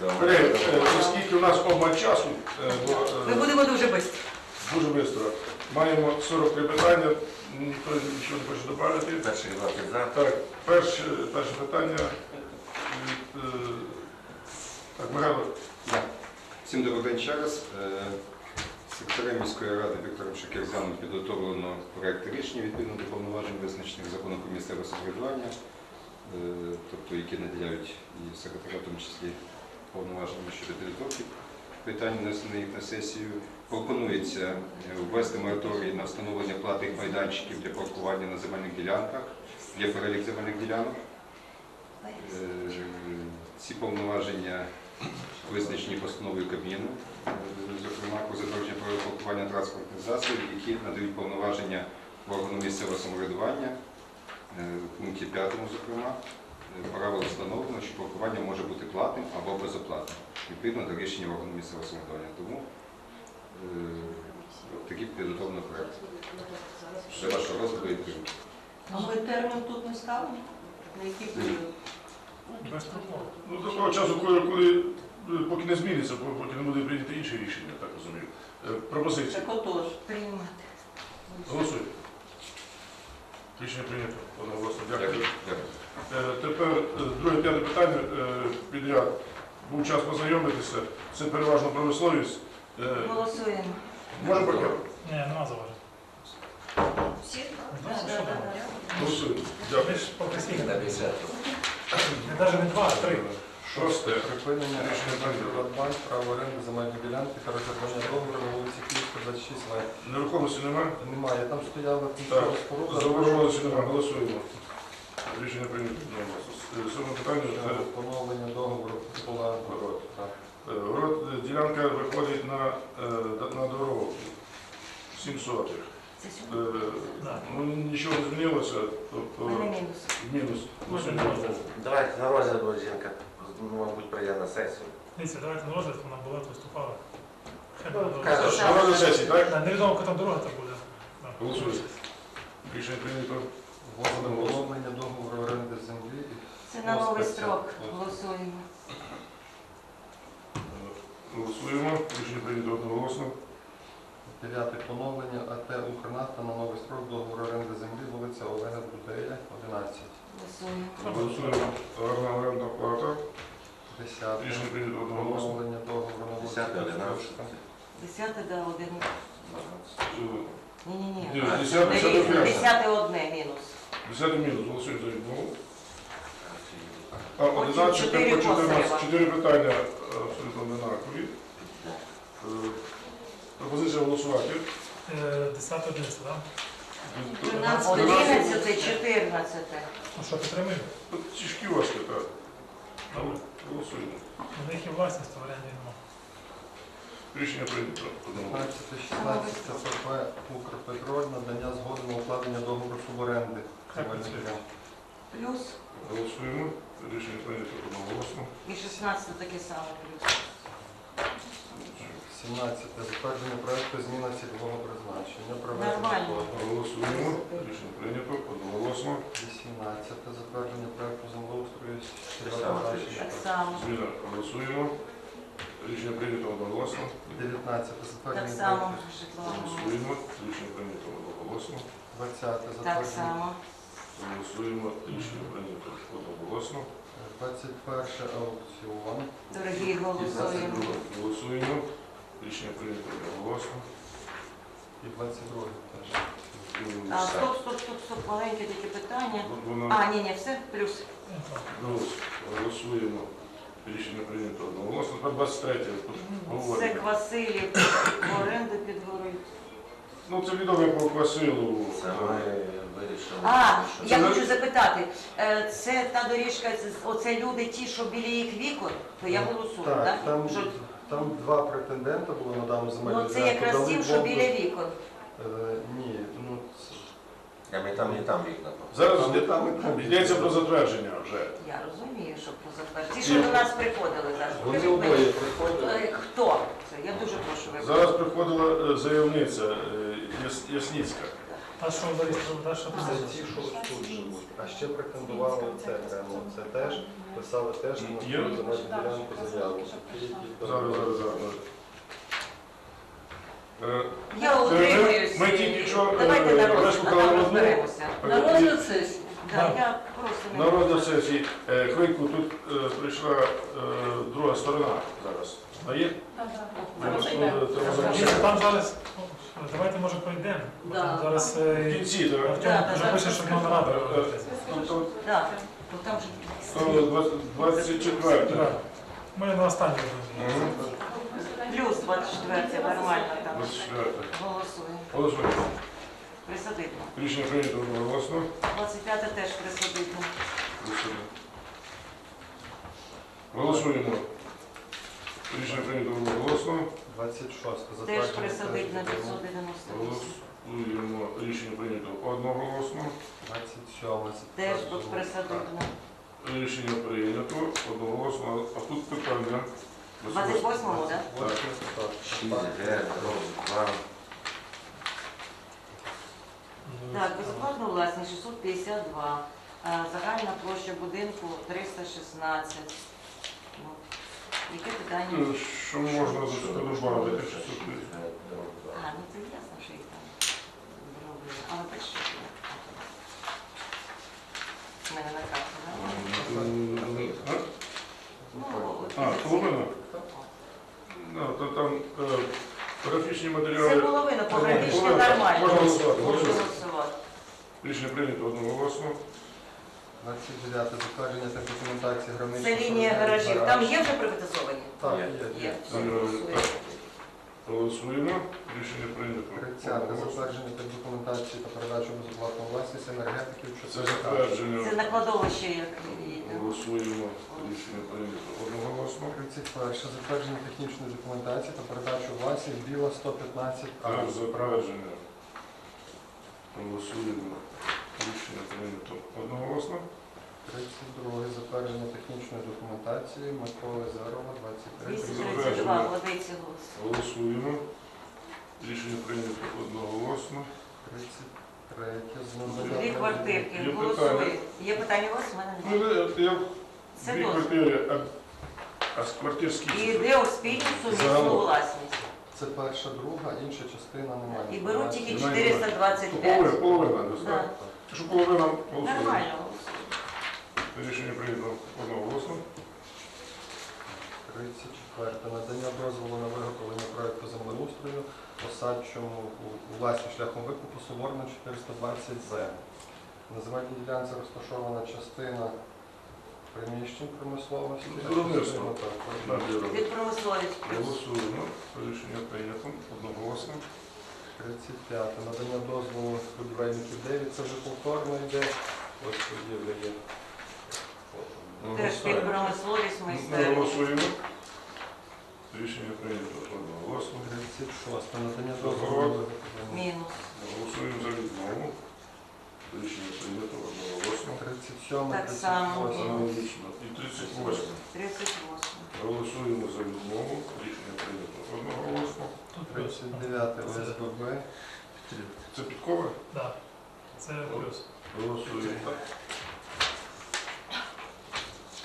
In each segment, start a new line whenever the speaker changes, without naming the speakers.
Колеги, е, оскільки у нас обмаль часу, е, бо, е,
Ми будемо дуже швидко.
дуже швидко, маємо 43 питання, ніхто нічого не хоче додати.
Перший два за.
Так, перше, перше питання від е, так, Михайло.
Всім добрий день ще раз. Е, Секретарем міської ради Віктором Шакерзяном підготовлено проект рішення відповідно до повноважень, визначених законом про місцеве самоврядування, е, тобто які наділяють і секретаря, в тому числі повноваженнями щодо підготовки питань, внесених на сесію. Пропонується е, ввести мораторій на встановлення платних майданчиків для паркування на земельних ділянках, є перелік земельних ділянок. Е, Ці повноваження визначені постановою Кабміну, е, зокрема про затвердження правил паркування транспортних засобів, які надають повноваження органу місцевого самоврядування, в пункті 5, зокрема, правило встановлено, що паркування може бути платним або безоплатним, відповідно до рішення органу місцевого самоврядування. Тому е, такий підготовлено проект. Для вашого розгляду і прийняття.
А ми термін тут не ставимо? На який період?
Ну, до того часу, коли, коли е, поки не зміниться, бо поки не буде прийнято інше рішення, так розумію. Е, Пропозиції.
Так отож, приймати.
Голосуй. Рішення прийнято. Одноголосно. Дякую.
Дякую.
Е, Тепер е, друге п'яте питання е, підряд. Був час познайомитися. Це переважно промисловість.
Голосуємо.
Можемо поки?
Ні, нема заважень.
Всі?
Ну.
Голосуємо. Дякую.
ж професійні.
На 50.
Не навіть не два, а три.
Шосте.
Припинення
Рішення прийнято.
Приватбанк, право оренди земельної ділянки та розроблення договору на вулиці Київська, 26 В.
Нерухомості немає?
Немає, там стояла
Так.
тимчасова споруда.
Заборгованості немає. Голосуємо. Рішення прийнято. Одноголосно. Е, Сьоме питання.
Це
Це
Поновлення договору була
Город.
Так.
Е, Город, е, ділянка виходить на, е, на дорогу. 7 сотих.
Це сьогодні.
Е,
Да.
Ну, нічого не змінилося,
У
тобто
мене мінус.
мінус.
Може,
Голосуємо.
можна.
Давайте на розгляд, бо жінка, ну, мабуть, прийде на сесію.
Дивіться, давайте на розгляд, вона була, виступала. Хай
Ну,
буде
каже,
добре.
що-
Що на сесії, так?
Да, Невідомо, яка там дорога там буде. Да.
Голосуємо. Рішення прийнято.
Вводимо поновлення договору оренди землі.
Це на новий строк. Голосуємо.
Голосуємо. Рішення прийнято одноголосно.
Дев'яте поновлення АТ Укрнафта на новий строк договору оренди землі, вулиця Олега Будея, 11.
Голосуємо.
Голосуємо. Гарна оренда плата.
Десяте.
Рішення прийнято одноголосно.
Поновлення договору на вулиці
10, 11.
Київська.
Десяте, да, один. Ні-ні-ні.
Десяте, десяте.
Десяте одне мінус.
Десятий мінус. Голосуємо за відмову. А, 11,
чотири
по 14.
посева.
Чотири питання е, абсолютно однакові. Е, Пропозиція голосувати.
Е, 10 11, так?
Одинадцяте, чотирнадцяте.
Ну що, підтримуємо?
От Тяжкі важкі, так. Голосуємо.
У них є власність, то варіантів нема.
Рішення прийнято. одноголосно.
15, 16 Укрпетроль, надання згоди на укладення договору суборенди.
Плюс.
Голосуємо. Рішення прийнято одноголосно.
І шістнадцяте таке саме плюс.
17. Затвердження проекту зміна цільового призначення.
Нормально.
Голосуємо. Рішення прийнято одноголосно.
18. Затвердження проекту землеустрою
саме.
Так само.
Зміна. Голосуємо. Рішення прийнято одноголосно.
19.
Так
Затвердження
само.
проекту.
Житлова.
Голосуємо. Рішення прийнято одноголосно.
20.
Так
Затвердження
само.
Голосуємо. Рішення прийнято одноголосно.
21. Аукціон.
Дорогі, голосуємо.
Голосуємо. Рішення прийнято одноголосно.
І 22. теж.
А, стоп, стоп, стоп, стоп, маленьке тільки питання. А, ні, ні, все, плюс.
Ну,
Голосуємо. Рішення прийнято одноголосно. Тепер 23. Говоримо.
Сек Василів в оренду під горою.
Ну, це відомо по Квасилу.
Це ми вирішили.
А,
що-
я
Це-
хочу запитати, е, це та доріжка, це- оце люди ті, що біля їх вікон, то я голосую, так?
Так, там,
Що-
там два претендента було на дану земельну
Ну це якраз
Дали
тим, що біля вікон.
Е, Ні, ну це-
А ми там і там вікна.
Зараз
Там і там, і там.
йдеться про затвердження вже.
Я розумію, що про затвердження. Ті, що до нас приходили зараз.
вони
Покажіть мені,
обоє приходили.
е, Хто? Це я дуже прошу вибачити.
Зараз приходила е, заявниця е, Яс- Ясніцька.
Та що зареєстрували, та що
Це ті, що тут живуть. А ще претендували це прямо. Це теж писали теж на
Є?
свою земельну ділянку заяву.
Зараз, зараз, зараз. Е,
Я
Це
утримуюсь.
ми тільки що,
Давайте
е,
на розгляд, а
Миколаївич,
там
ну,
розберемося.
На розгляд
сесії? Так, я просто не
На сесії е, хвильку тут е, прийшла е, друга сторона зараз. А є? Треба, е, треба.
Там зараз, ну, давайте може пройдемо.
Да.
Зараз
В
е,
кінці, так.
Артем
Да,
вже
да,
пише,
да.
що нам рада.
Тобто,
Так, бо там же...
е, 24.
Так. Ми на останній
Мгм.
Плюс 24, нормально там.
24.
Голосуємо.
Голосуємо.
Присадибно.
Рішення прийнято одноголосно.
25 теж присадибно.
Голосуємо. Рішення прийнято одноголосно.
26.
Теж присадибно
теж
598.
Голосуємо. Рішення прийнято одноголосно.
27.
Теж тут присадибно.
Рішення прийнято одноголосно. А тут питання.
28-му, так?
Так.
6 Г, дроб 2.
Так, безоплатна власність 652. А, Загальна площа будинку 316. Ну, Яке питання?
Е, Що можна до цього додати? Що тут є?
А, ну це ясно, що їх там зробили. Але так що є. У мене на карті, так?
Е,
Ну, от
А,
ці-
половина? Ну, то там е, графічні
Це
матеріали.
половина, по
Половина.
графічні
Половина.
нормально.
Можна голосувати.
Можна
Голосуємо.
голосувати.
Рішення прийнято одноголосно.
29. Затвердження та документації
Це лінія гаражів. Там є вже приватизовані?
Так,
Є.
є.
Е. Голосуємо. Рішення прийнято.
30. Затвердження та документації та передачу безоплатної власності енергетиків.
Це затвердження.
Це накладовище, як
Голосуємо. Рішення прийнято одноголосно.
31. Затвердження технічної документації та передачу власність біла 115
Так, затвердження. Голосуємо. Рішення прийнято одноголосно.
32. Затвердження технічної документації Миколи Зарова 23.
232 владиці голос.
Голосуємо. Рішення прийнято одноголосно.
33. З
Дві квартирки.
Є
Голосує.
питання?
Є питання у вас? У мене
Ну,
немає.
я, я
Це
дві
дозвіл.
квартири, а, а з квартир
І йде у спільну сумісну
Загалом.
власність.
Це перша, друга, інша частина немає.
І беруть тільки
Немає.
425.
Половина, половина, десь, Що половина голосує.
Нормально.
Рішення прийнято одноголосно.
34. Надання дозволу на виготовлення проекту землеустрою осадчому у власні шляхом викупу Соборна 420 З. На земельній ділянці розташована частина приміщень промисловості.
Виробництво.
так,
На.
Від промисловість.
Голосуємо. Рішення прийнято одноголосно.
35. Надання дозволу будівельників 9. Це вже повторно йде. Ось будівля є.
Теж під промисловість ми
Не. Голосуємо. Рішення прийнято одноголосно.
36. Надання дозволу.
Мінус.
Голосуємо за відмову. Рішення прийнято одноголосно.
37.
Так само.
38.
Аналогічно. І 38.
38.
Голосуємо за відмову. Рішення прийнято одноголосно.
Тут плюс.
39 ОСББ.
Це підкова?
Да. Це плюс.
Голосуємо.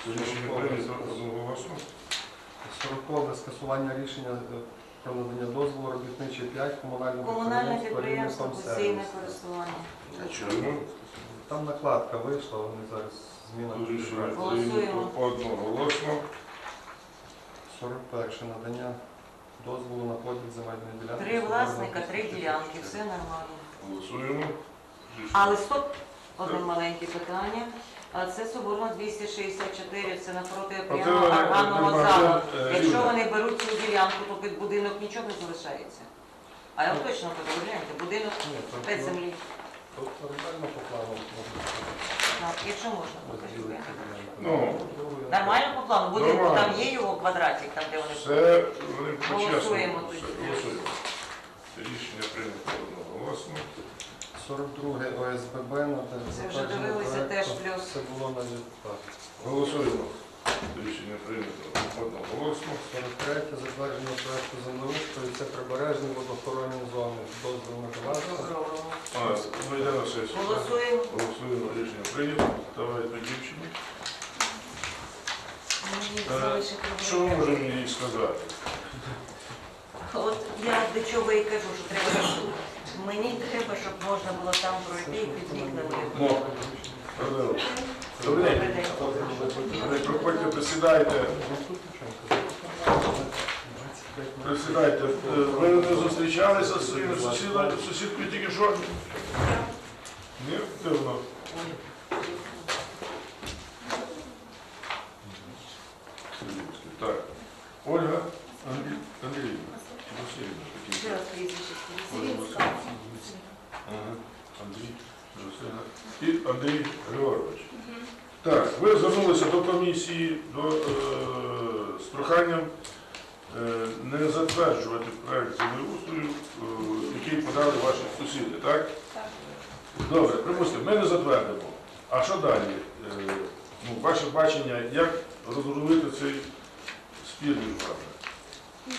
Рішення прийнято одноголосно.
40 скасування рішення е, про надання дозволу робітничий 5 комунальному
Комунальне підприємство
«Рівненськом
постійне
сервіс».
користування.
Чуємо.
Там накладка вийшла, вони зараз зміна підбирають.
Голосуємо.
одноголосно.
41 надання дозволу на поділ земельної ділянки.
Три власника, три ділянки, все нормально.
Голосуємо.
Але стоп, одне маленьке питання. А Це Соборна 264, це напроти прямо органного
нема-
залу.
е,
Якщо вони беруть цю ділянку, то під будинок нічого не залишається. А я точно кажу, гляньте, будинок п'ять
ну,
землі.
нормально по плану
Так, якщо можна, покажіть.
Ну.
Нормально по плану? Будинку там є його квадратик, там де вони.
Почесно.
Голосуємо тоді.
Голосуємо. Рішення прийнято одноголосно.
42 ОСББ на
Це вже дивилися, теж плюс.
Це було на так.
Голосуємо. Рішення прийнято одноголосно.
43. Затвердження проекту землеустрою. Це прибережні водоохоронні зони. Дозвіл надавати.
А, ми йдемо на сесію.
Голосуємо.
Голосуємо, рішення прийнято. Давайте дівчині.
Мені
Е,
залишити
Що ми можемо їй сказати?
От я до чого і кажу, що треба. Мені треба, можна було там пройти і під вікнами.
Ну, Добрий день. Проходьте, присідайте. Присідайте. Ви не зустрічалися з своїми сусідами, сусідкою тільки що? Ні? Дивно. Так. Ольга Андрій- Андріївна. Васильівна, такі.
Ще раз прізвище.
Ольга Васильівна. Ага. Андрій Васильівна. І Андрій Григорович. Так, ви звернулися до комісії до, е, з проханням е, не затверджувати проект землеустрою, е, який подали ваші сусіди, так?
Так.
Добре, припустимо, ми не затвердимо. А що далі? Е, ну, ваше бачення, як розробити цей спір між вами?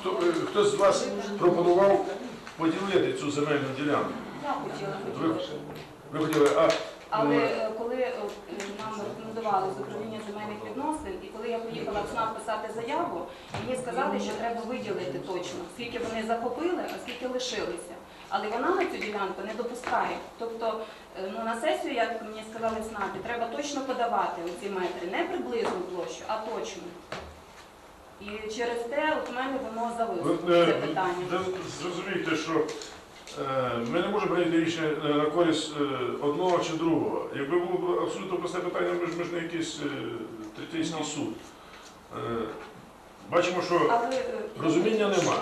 Хто, е, хтось з вас пропонував поділити цю земельну ділянку?
Я хотіла
Ви,
хотіла.
ви хотіли, а
Але е, коли е, нам рекомендували з управління земельних відносин, і коли я поїхала в СНАП писати заяву, мені сказали, що треба виділити точно, скільки вони захопили, а скільки лишилися. Але вона на цю ділянку не допускає. Тобто е, ну, на сесію, як мені сказали в СНАПі, треба точно подавати оці метри, не приблизну площу, а точно. І через те от в мене воно зависло,
ви, е,
це питання.
ви зрозумієте, що ми не можемо прийняти рішення е, на користь е, одного чи другого. Якби було абсолютно просте питання, ми ж ми ж не якийсь е, третейський
Ну.
суд. Е, бачимо, що
Але, е,
Розуміння нема.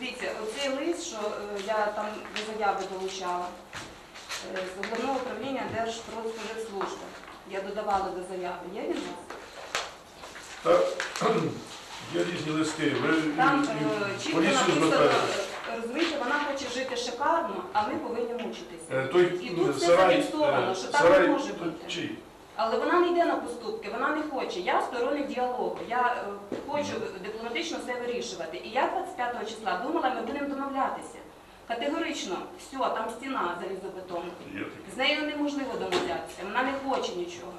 Дивіться, оцей лист, що е, я там до заяви долучала е, з головного управління Держпродспоживслужби. Я додавала до заяви. Є він у вас?
та, є різні листи. Ви
Там
і-
е,
і
чітко написано, е, розумієте, вона хоче жити шикарно, а ми повинні мучитися.
Е, Той
І тут все
сарай,
зафіксовано,
е,
що так
сарай
не може бути.
чий?
Але вона не йде на поступки, вона не хоче. Я сторонник діалогу. Я е, хочу дипломатично все вирішувати. І я 25 числа думала, ми будемо домовлятися. Категорично, все, там стіна залізобетонна.
Є таке.
З нею неможливо домовлятися, вона не хоче нічого.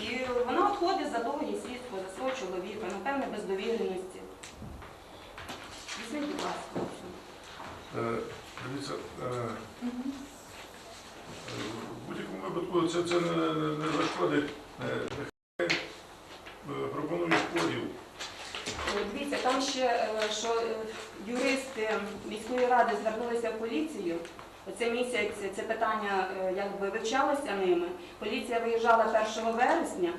І вона відходить за довгі слідство, за свого чоловіка, напевне, без довіреності. Візьміть, будь ласка.
Е, Дивіться, е, будь-якому випадку це, це не, не, зашкодить. Е, е, поділ.
Дивіться, там ще, що юристи міської ради звернулися в поліцію. Це місяць це питання якби вивчалося ними. Поліція виїжджала 1 вересня,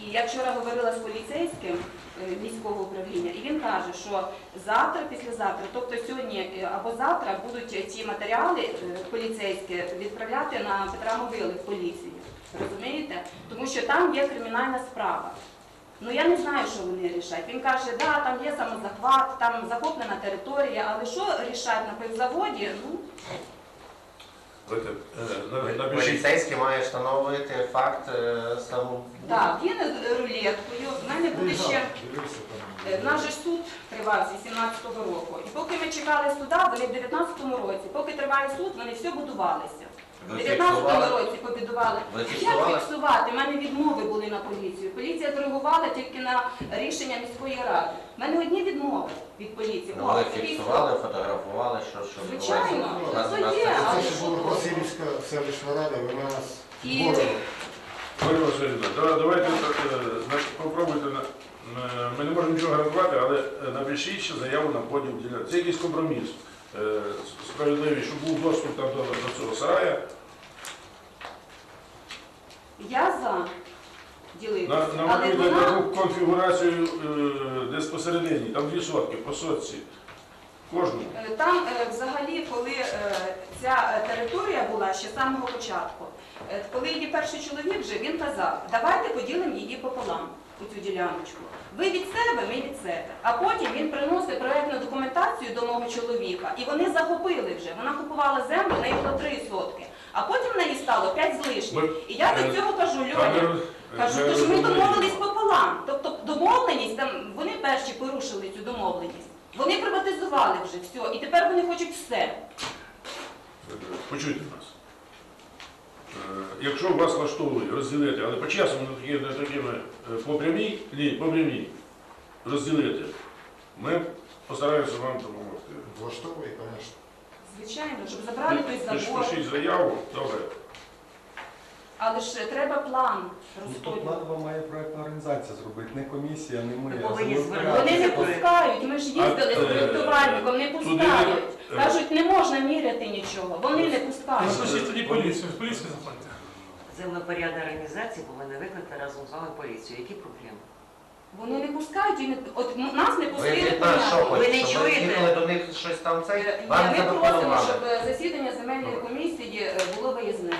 і я вчора говорила з поліцейським е, міського управління, і він каже, що завтра, післязавтра, тобто сьогодні е, або завтра будуть ці матеріали е, поліцейські відправляти на Петра Могили в поліцію. Розумієте? Тому що там є кримінальна справа. Ну я не знаю, що вони рішать. Він каже, да, там є самозахват, там захоплена територія, але що рішать на пивзаводі? Ну,
Давайте, е, на- напишіть.
Поліцейський має встановити факт е, саму.
так, він з рулеткою. В мене буде ще наш же суд тривав з 18-го року. І поки ми чекали суда, вони в 19-му році, поки триває суд, вони все будувалися. В
Ви
19-му
фіксували?
році побудували.
Ви
Як фіксувати? У мене відмови були на поліцію. Поліція зреагувала тільки на рішення міської ради. У мене одні відмови від поліції.
Ну,
О,
ви фіксували, фотографували, що що
Звичайно,
відбувається? Нас-
це
нас
є,
це-
але
Це ще була Васильівська селищна рада, вона нас
І-.
Ольга Васильівна, да- давайте е, значить, попробуйте. на- е, Ми не можемо нічого гарантувати, але е, напишіть ще заяву на поділ ділянки. Це якийсь компроміс справедливий, щоб був доступ там до, цього сарая.
Я за ділитися.
На,
Але вона
таку конфігурацію е, десь посередині, там дві сотки по сотці. Кожному.
Е, Там е, взагалі, коли е, ця е, територія була ще з самого початку, е, коли її перший чоловік жив, він казав, давайте поділимо її пополам, цю діляночку. Ви від себе, ми від себе. А потім він приносив проєктну документацію до мого чоловіка, і вони захопили вже. Вона купувала землю, неї було три сотки. А потім в неї стало п'ять з лишнім. І я
е,
до цього кажу, Льоня, Кажу, то ж ми домовились пополам. Тобто домовленість, там вони перші порушили цю домовленість. Вони приватизували вже все, і тепер вони хочуть все.
Почуйте нас. Е, Якщо вас влаштовує розділити, але по-чесному, не такими, не такими е, по прямій, ні, по прямій розділити, ми постараємося вам допомогти.
Влаштовує, звісно.
Звичайно, щоб забрали той
Ви ж
забор.
пишіть заяву, добре.
Але ж треба план
Ну, Тут
розподілу.
надо має проєктна організація зробити, не комісія, не ми. А
повинні.
Вони не пускають, ми ж їздили з
А, е,
проєктувальником, не
туди,
пускають.
Е,
Кажуть, не можна міряти нічого, вони не
Ну,
пускають.
слушайте, тоді поліцію, з поліції заходьте.
Землепорядна організація повинна викликати разом з вами поліцію. Які проблеми?
Вони не пускають, і не- от м- нас не
Ви
пустили
від нас що
понятно.
Ви не?
Щоб ми
чуєте?
їхали до них щось там цей?
Е,
Вам не
ми просимо,
запропонували.
щоб е, засідання земельної комісії е, було виїзне.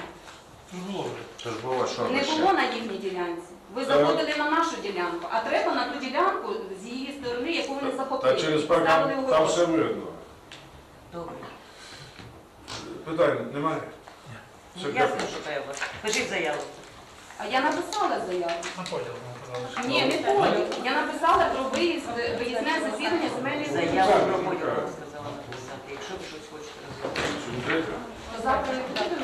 Ну, було вже.
Це було що
Не
ще?
було на їхній ділянці. Ви заходили на нашу ділянку, а треба на ту ділянку з її сторони, яку вони захопили.
Та через паркан там
огорожу.
все видно.
Добре.
Питань немає? Все,
Я
дякую.
слушаю. Пишіть заяву.
А я написала заяву.
На поділ
Ні, не ну, поділ. Я написала про виїзд, виїзне засідання земельної заяви
Заяву про поділ якщо ви щось хочете розробити. Чи? Завтра не буде.